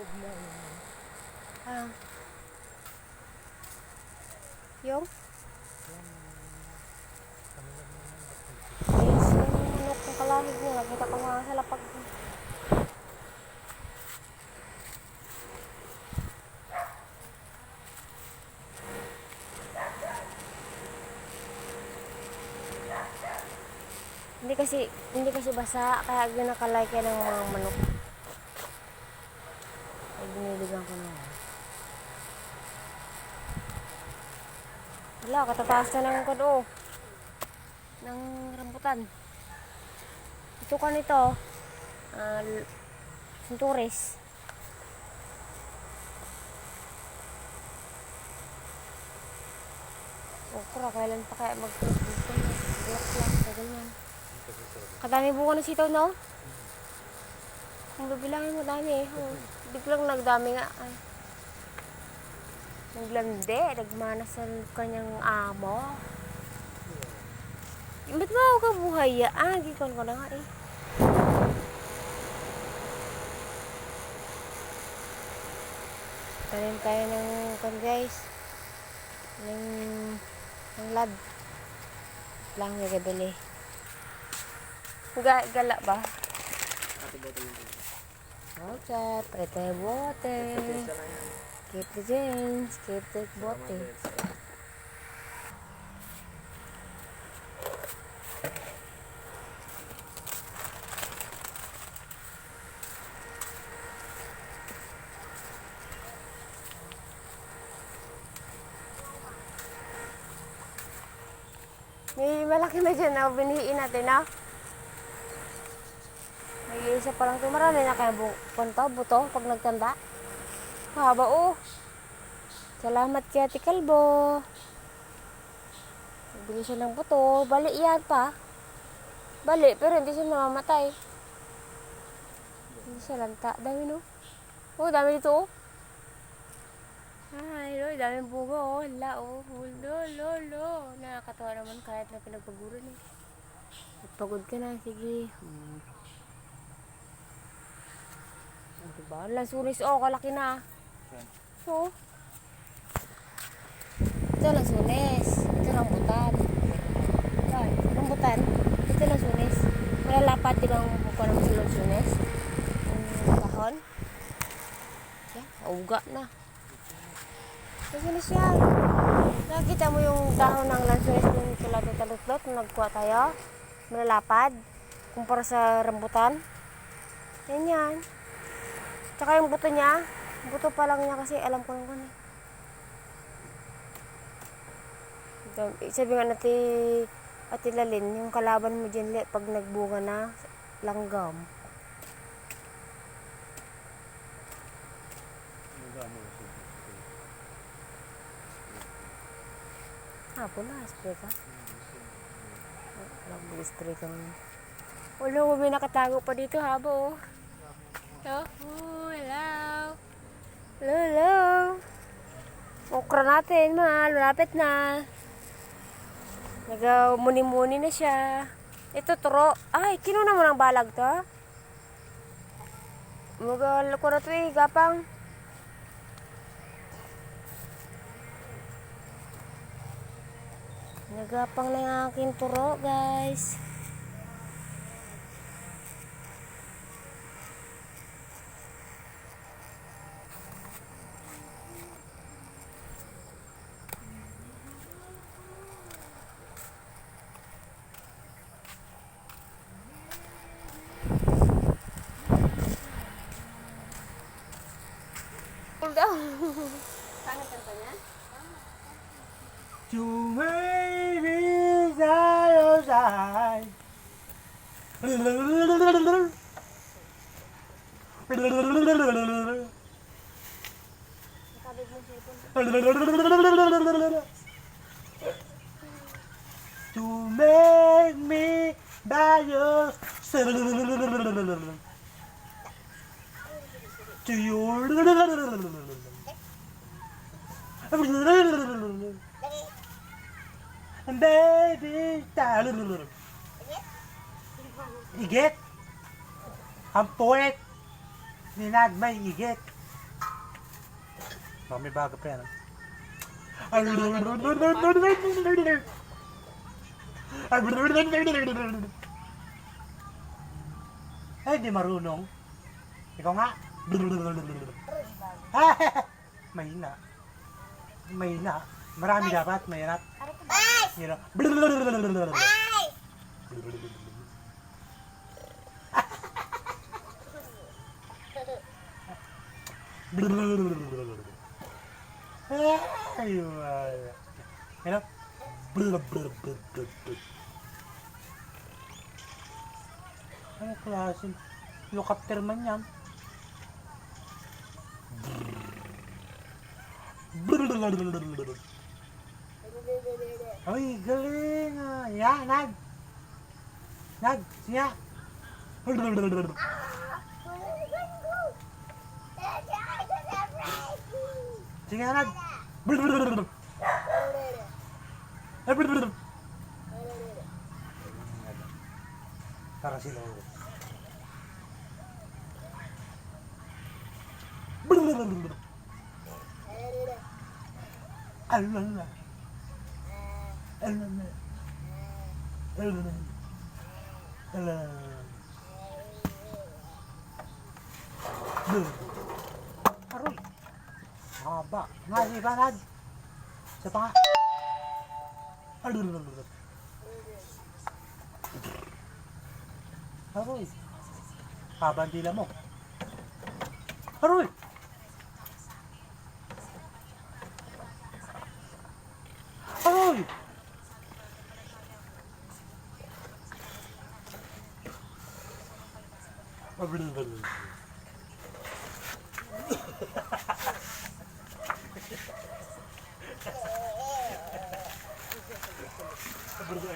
Ah. Yung? Yes, yung manok ng kalahig niya. Nakita ko nga sa lapag. Hindi kasi, hindi kasi basa, kaya ginakalay kaya ng mga manok. Ay, biniligan ko na. Wala, katataas na ng kudo. Ng rambutan. Ito ka nito. Uh, Sunturis. Okra, kailan pa kaya mag-dito? Black lang, sa ganyan. Kadami buko ng sitaw, no? Kung bibilangin mo dami eh. Oh, biglang nagdami nga. Ay. Naglande, nagmana sa kanyang amo. Ba't ba ako kabuhay ya? Ah, gikon ko na nga eh. Tanim tayo ng kan guys. Ng, ng lad. Lang may gabili. Ga, gala ba? Okay, prete bote. Keep the jeans, keep the bote. May malaki na dyan na binihiin natin na. May isa pa lang ito. Marami na kaya bu punta, buto pag nagtanda. Haba oh. Salamat kay Ate Kalbo. Nagbili siya ng buto. Bali yan pa. Bali, pero hindi siya namamatay. Hindi siya lanta. Dami no? Oh, dami dito oh. Ay, loy, daming bunga oh. Hala oh. Lo, lo, lo. Nakakatawa naman kahit na pinagpaguran eh. Pagod ka na, sige. Hmm. Diba? Lansunis, oh, kalaki na. So, ito lansunis. Ito rambutan. Yan, rambutan. Ito lansunis. Malalapat din ang buko ng lansunis. Yung kahon. Yan, uga na. Lansunis yan. Nakita mo yung dahon ng lansunis yung tulad ng talutlot nung nagkuha tayo. Malalapad. Kumpara sa rambutan. Yan yan. Tsaka yung buto niya, buto pa lang niya kasi alam ko naman eh. Ito, Sabi nga nati Ate Lalin, yung kalaban mo dyan le, pag nagbunga na, langgam. Hapon na, spray ka. Alam mo, spray ka mo. Wala, may nakatago pa dito habo. Oh, hello. Hello, hello. Okra natin, mahal. Malapit na. Nag-muni-muni na siya. Ito, turo. Ay, kinuna mo ng balag to? Magal ko na to eh, gapang. Nagapang na yung aking turo, guys. ikaw. Pangatang To make me by your to your baby Igit Ang poet Ninag may igit Baka may bago pa yan. ah. Ay, di marunong. Ikaw nga. Mahina. Mahina. Marami dapat, mahirap. Hirap. Ay, wala. Hirap. Ano klase? Helicopter man yan. Ay, galing. Ya, nag. Nag. Sige, nag. Sila. Alala. Alala. Alala. Alala. Aroy. Haba. Nga, di ba, Nad? Isa pa nga. Aroy. Haba ang dila mo. Aroy. Berdoa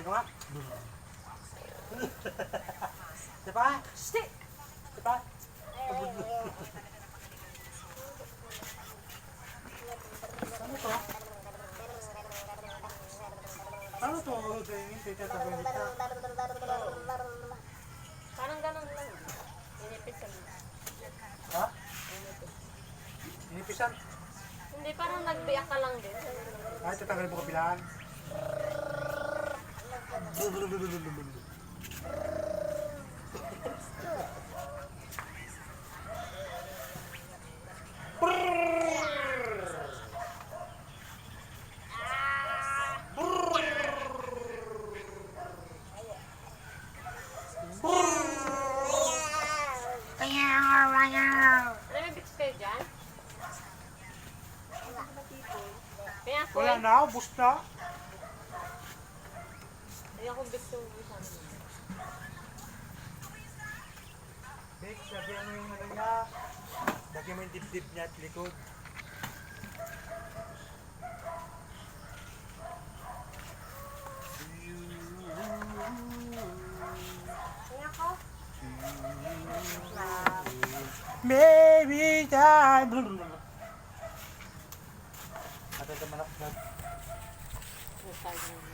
ko nga. Diba? Stick! Diba? Ano to? Ano to? Tingin, tita, tabi dito. Parang ganun lang. Inipisan. Ha? Inipisan. Hindi, parang nagbiyak ka lang din. Ay, tatanggalin mo kabilaan. Ano na, ubus na. Hindi ako bits yung isa. Vic, sabihan mo yung ano niya. Lagyan mo yung dibdib niya at likod. Baby time! At